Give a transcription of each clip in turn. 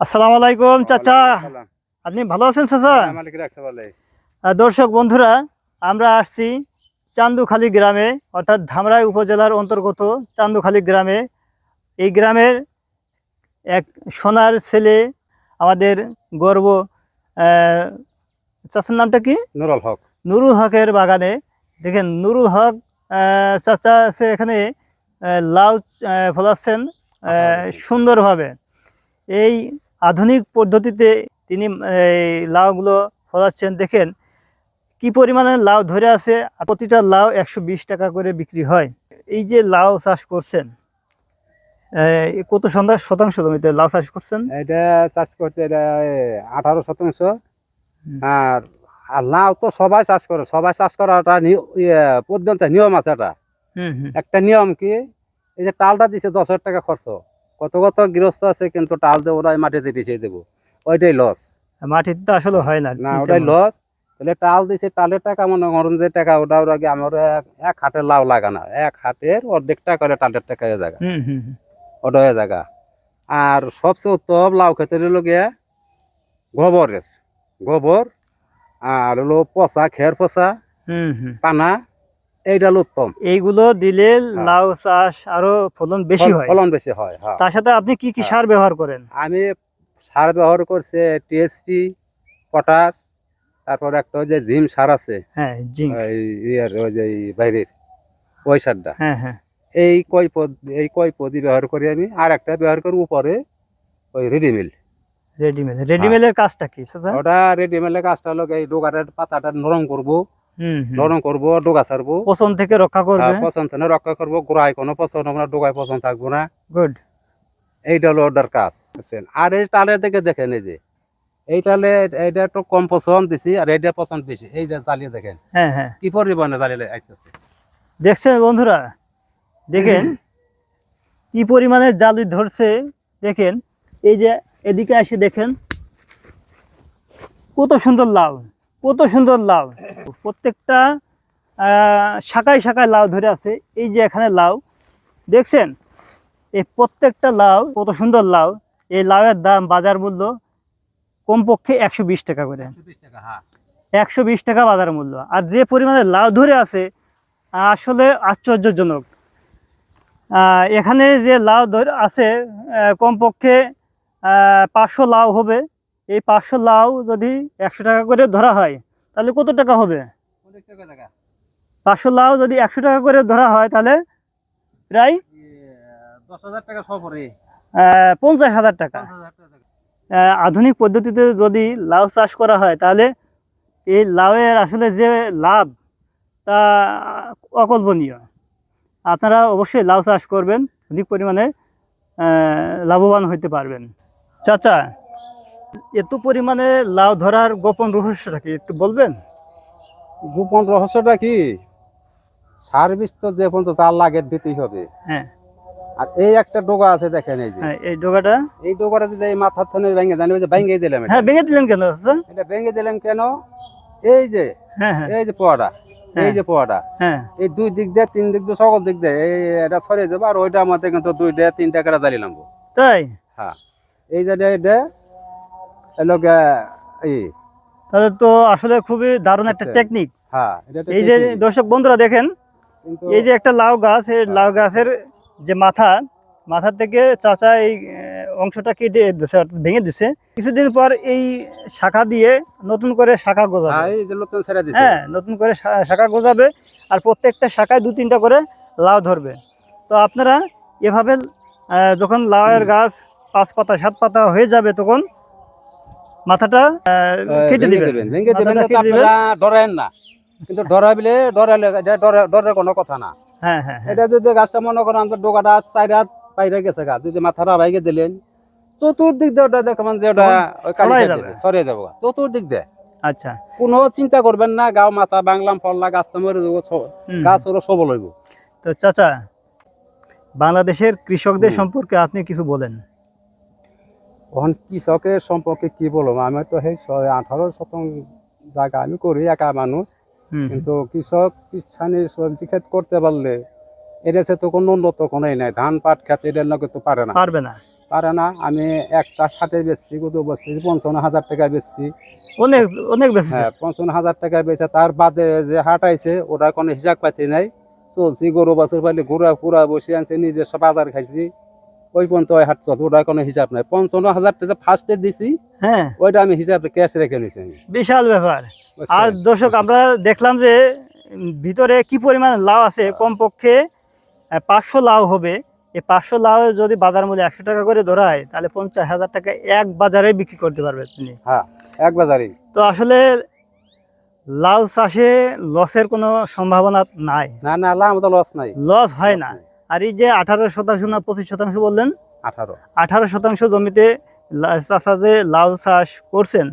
আসসালামু আলাইকুম চাচা। আপনি ভালো আছেন চাচা? আহ, দর্শক বন্ধুরা আমরা আসছি চান্দুখালী গ্রামে অর্থাৎ ধামরাই উপজেলার অন্তর্গত চান্দুখালী গ্রামে। এই গ্রামের এক সোনার ছেলে আমাদের গর্ব চাচার নামটা কি? নুরুল হক। নুরুল হকের বাগানে। দেখেন নুরুল হক চাচা সে এখানে লাউ ফলাচ্ছেন সুন্দরভাবে। এই আধুনিক পদ্ধতিতে তিনি এই লাউগুলো ফলাচ্ছেন। দেখেন কি পরিমাণে লাউ ধরে আছে প্রতিটা লাউ একশো বিশ টাকা করে বিক্রি হয়। এই যে লাউ চাষ করছেন কত সন্ধ্যা শতাংশ জমিতে লাউ চাষ করছেন? এটা চাষ করছে এটা আঠারো শতাংশ। আর লাউ তো সবাই চাষ করে। সবাই চাষ করাটা ইয়ে, পর্যন্ত নিয়ম আছে এটা। একটা নিয়ম কি এই যে টালটা দিছে দশ হাজার টাকা খরচ। কত কত গৃহস্থ আছে কিন্তু টাল দেবো ওরাই মাটিতে পিছিয়ে দেবো। ওইটাই লস মাটির তো আসলে হয় না। না ওটাই লস তাহলে টাল দিছে টালের টাকা মনে করেন যে টাকা ওটা ওরা কি আমার এক- হাটের লাউ লাগানো এক হাটের অর্ধেক টাকা করে টালের টাকা হয়ে জায়গা। ওটা হয়ে জায়গা আর সবচেয়ে উত্তম লাউ খেতে হলো গিয়ে গোবরের। গোবর আর হলো পচা খের পচা হুম হুম। পানা। এইটা হলো উত্তম। এইগুলো দিলে লাউ চাষ আরও ফলন বেশি হয়। ফলন বেশি হয় হ্যাঁ। তার সাথে আপনি কি কি হ্যাঁ। সার ব্যবহার করেন? আমি সার ব্যবহার করছে টিএসপি পটাশ তারপর একটা ওই যে জিম সার আছে। হ্যাঁ ওই যে বাইরের ওই সারটা। হ্যাঁ হ্যাঁ। এই কয় পদ এই কয় পদই ব্যবহার করি আমি। আর একটা ব্যবহার করি উপরে ওই রেডিমিল। রেডিমেড রেডিমিলের কাজটা কি ওটা রেডিমেলের কাজটা হলো এই ডোকাটার পাতাটা নরম করব। নরম করব ডোকা ছাড়বো। পচন থেকে রক্ষা করবে। আর পছন্দ না রক্ষা করব গোড়ায় কোনো পছন্দ হবে না ডোকায় পছন্দ থাকব না। গুড। এইটা হলো ওটার কাজ আর এই টালের দিকে দেখেন এই যে এই টালে এইটা একটু কম পছন্দ দিছি আর এইটা পছন্দ বেশি এই যে চালিয়ে দেখেন। হ্যাঁ হ্যাঁ। কি পরিমাণে চালিয়ে আইতেছে? দেখছেন বন্ধুরা? দেখেন কি পরিমাণে জালি ধরছে দেখেন। এই যে এদিকে এসে দেখেন কত সুন্দর লাউ। কত সুন্দর লাউ। প্রত্যেকটা শাখায় শাখায় লাউ ধরে আছে। এই যে এখানে লাউ দেখছেন? এই প্রত্যেকটা লাউ কত সুন্দর লাউ। এই লাউয়ের দাম বাজার মূল্য কমপক্ষে একশো বিশ টাকা করে। একশো বিশ টাকা বাজার মূল্য। আর যে পরিমাণে লাউ ধরে আছে আসলে আশ্চর্যজনক। এখানে যে লাউ ধরে আছে কমপক্ষে পাঁচশো লাউ হবে। এই পাঁচশো লাউ যদি একশো টাকা করে ধরা হয় তাহলে কত টাকা হবে? পাঁচশো লাউ যদি একশো টাকা করে ধরা হয় তাহলে প্রায় দশ হাজার টাকা পঞ্চাশ হাজার টাকা। আধুনিক পদ্ধতিতে যদি লাউ চাষ করা হয় তাহলে এই লাউয়ের আসলে যে লাভ তা অকল্পনীয়। আপনারা অবশ্যই লাউ চাষ করবেন অধিক পরিমাণে লাভবান হইতে পারবেন। চাচা এত পরিমাণে লাউ ধরার গোপন রহস্যটা কি একটু বলবেন? গোপন রহস্যটা কি? সার্ভিস তো যে পর্যন্ত তার লাগে দিতেই হবে। হ্যাঁ। আর এই একটা ডোকা আছে দেখেন এই যে। হ্যাঁ এই ডোকাটা এই ডোকাটা যদি এই মাথার থনে ভেঙে জানি ওই যে ভেঙে দিলাম হ্যাঁ ভেঙে দিলেন কেন চাচা এটা ভেঙে দিলাম কেন? এই যে হ্যাঁ হ্যাঁ। এই যে পোয়াটা এই যে পোয়াটা। হ্যাঁ। এই দুই দিক দিয়ে তিন দিক দিয়ে সকল দিক দিয়ে এই এটা সরিয়ে যাব আর ওইটা আমাদের কিন্তু দুই দিয়ে তিনটা করে জ্বালিলাম তাই? হ্যাঁ। এই যে এটা- এই তাহলে তো আসলে খুবই দারুণ একটা আচ্ছা। টেকনিক হ্যাঁ এই যে দর্শক বন্ধুরা দেখেন এই যে একটা লাউ গাছ এই লাউ গাছের যে মাথা মাথা থেকে চাচা এই অংশটা কেটে অর্থাৎ ভেঙে দিছে। কিছুদিন পর এই শাখা দিয়ে নতুন করে শাখা হ্যাঁ গোজাবে নতুন হ্যাঁ নতুন করে শাখা গোজাবে আর প্রত্যেকটা শাখায় দু তিনটা করে লাউ ধরবে। তো আপনারা এভাবে যখন লাউয়ের গাছ পাঁচ পাতা সাত পাতা হয়ে যাবে তখন মাথাটা কেটে দিবেন। ভেঙে না। আপনারা কিন্তু ডরাইলে ডরাইলে এটা ডরের কোনো কথা না। হ্যাঁ হ্যাঁ হ্যাঁ। এটা যদি গাছটা মনে করেন ডোকাটা চার হাত বাইরে গেছে গাছ যদি মাথাটা ভাইগে দিলেন চতুর্দিক দিয়ে ওটা দেখবেন যে ওটা side যাবে। চতুর্দিক দিয়ে। আচ্ছা। কোনো চিন্তা করবেন না গাও মাথা বাংলাম ফললা গাছ তো মরে যাব গাছ ওরা সবল হইব। তো চাচা বাংলাদেশের কৃষকদের সম্পর্কে আপনি কিছু বলেন। এখন কৃষকের সম্পর্কে কি বলব? আমি তো সেই ছয় আঠারো শতং জায়গা আমি করি একা মানুষ। কিন্তু কৃষক কিষানি সবজি ক্ষেত করতে পারলে এটা সে তো কোনো উন্নত কোনোই নাই। ধান পাট খেতে এটার লোকে তো পারে না। পারবে না। পারে না। আমি একটা ষাটে বেচছি কত বেচছি পঞ্চান্ন হাজার টাকা বেচছি। অনেক অনেক বেশি হ্যাঁ পঞ্চান্ন হাজার টাকা বেচে তার বাদে যে হাট আইছে ওটা কোনো হিসাব পাতি নাই। চলছি গরু বাছুর পাইলে ঘুরা ফুরা বসে আনছে নিজস্ব বাজার খাইছি। ওই পর্যন্ত ওই হাট চলছে? ওটা কোনো হিসাব নাই। পঞ্চান্ন হাজার টাকা ফার্স্টে দিছি হ্যাঁ। ওইটা আমি হিসাবে ক্যাশ রেখে নিছি আমি। বিশাল ব্যাপার। আর দর্শক আমরা দেখলাম যে ভিতরে কি পরিমাণ লাউ আছে? কমপক্ষে পাঁচশো লাউ হবে। এই পাঁচশো লাউ যদি বাজার মূল্য একশো টাকা করে ধরায় তাহলে পঞ্চাশ হাজার টাকা এক বাজারে বিক্রি করতে পারবে তিনি। হ্যাঁ এক বাজারে তো আসলে লাউ চাষে লসের কোনো সম্ভাবনা নাই। না না লাউ তো লস নাই। লস হয় না। আর এই যে আঠারো শতাংশ না পঁচিশ শতাংশ বললেন? আঠারো। আঠারো শতাংশ জমিতে লাউ চাষ করছেন।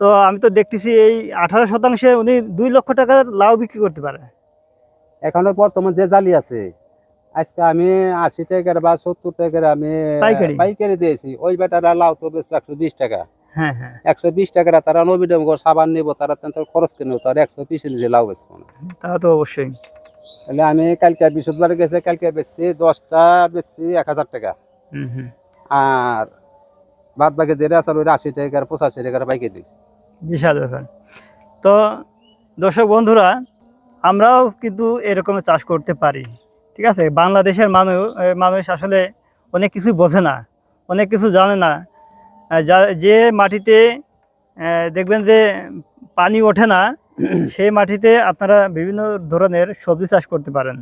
তো আমি তো দেখতেছি এই আঠারো শতাংশে উনি দুই লক্ষ টাকার লাউ বিক্রি করতে পারে। এখনও বর্তমান যে জালি আছে আজকে আমি আশি টাকার বা সত্তর টাকার আমি পাইকারি? দিয়েছি। ওই বেটারা লাউ তো বেশ একশো বিশ টাকা। হ্যাঁ হ্যাঁ। একশো বিশ টাকার তারা নবী ডেম সাবান নিব তারা খরচ কিনবো তার একশো বিশ নিজে লাউ বেচবো তা তো অবশ্যই। তাহলে আমি কালকে বৃহস্পতিবার গেছে কালকে বেচছি দশটা বেচছি এক হাজার টাকা। আর বাদ বাকি যেটা আছে ওইটা আশি টাকার পঁচাশি টাকার বাইকে দিয়েছি। বিশাল ব্যাপার। তো দর্শক বন্ধুরা আমরাও কিন্তু এরকম চাষ করতে পারি ঠিক আছে? বাংলাদেশের মানুষ মানুষ আসলে অনেক কিছু বোঝে না অনেক কিছু জানে না। যা যে মাটিতে দেখবেন যে পানি ওঠে না সেই মাটিতে আপনারা বিভিন্ন ধরনের সবজি চাষ করতে পারেন।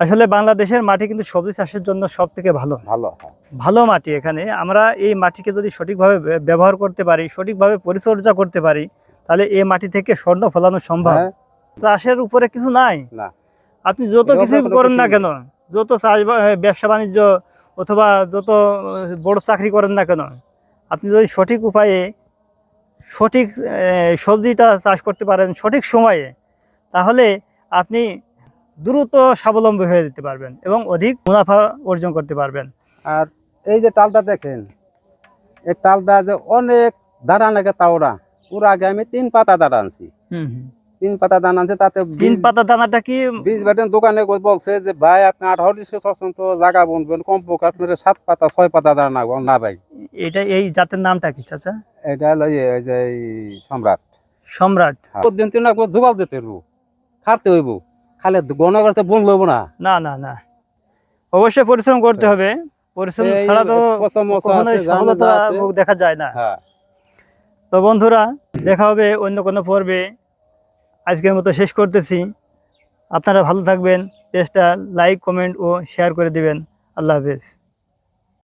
আসলে বাংলাদেশের মাটি কিন্তু সবজি চাষের জন্য সব থেকে ভালো। ভালো হ্যাঁ। ভালো মাটি এখানে। আমরা এই মাটিকে যদি সঠিকভাবে ব্যবহার করতে পারি সঠিকভাবে পরিচর্যা করতে পারি তাহলে এই মাটি থেকে স্বর্ণ ফলানো সম্ভব। হ্যাঁ, চাষের উপরে কিছু নাই। আপনি যত কিছু করেন না কেন যত চাষ ব্যবসা বাণিজ্য অথবা যত বড় চাকরি করেন না কেন আপনি যদি সঠিক উপায়ে সঠিক সবজিটা চাষ করতে পারেন সঠিক সময়ে তাহলে আপনি দ্রুত স্বাবলম্বী হয়ে যেতে পারবেন এবং অধিক মুনাফা অর্জন করতে পারবেন। আর এই যে তালটা দেখেন এই তালটা যে অনেক দাঁড়ান লাগে তাওরা ওর আগে আমি তিন পাতা দাঁড়া আনছি। তিন পাতা দাঁড়া আনছি তাতে তিন পাতা দানাটা কি বীজ বাটেন দোকানে বলছে যে ভাই আপনি আঠারোশো পর্যন্ত জায়গা বুনবেন কমপক্ষে আপনার সাত পাতা ছয় পাতা দাঁড়া না না ভাই। এটা এই জাতের নামটা কি চাচা? এটা হলো যে সম্রাট। সম্রাট। তিন জোগাল দিতে হইব? খাতে হইব? খালে গণ করতে বন লইব না? না না না। অবশ্যই পরিশ্রম করতে হবে। পরিশ্রম আচ্ছা। ছাড়া তো সফলতা মুখ দেখা যায় না। হ্যাঁ। তো বন্ধুরা দেখা হবে অন্য কোনো পর্বে। আজকের মতো শেষ করতেছি। আপনারা ভালো থাকবেন। পেজটা লাইক কমেন্ট ও শেয়ার করে দিবেন। আল্লাহ হাফেজ।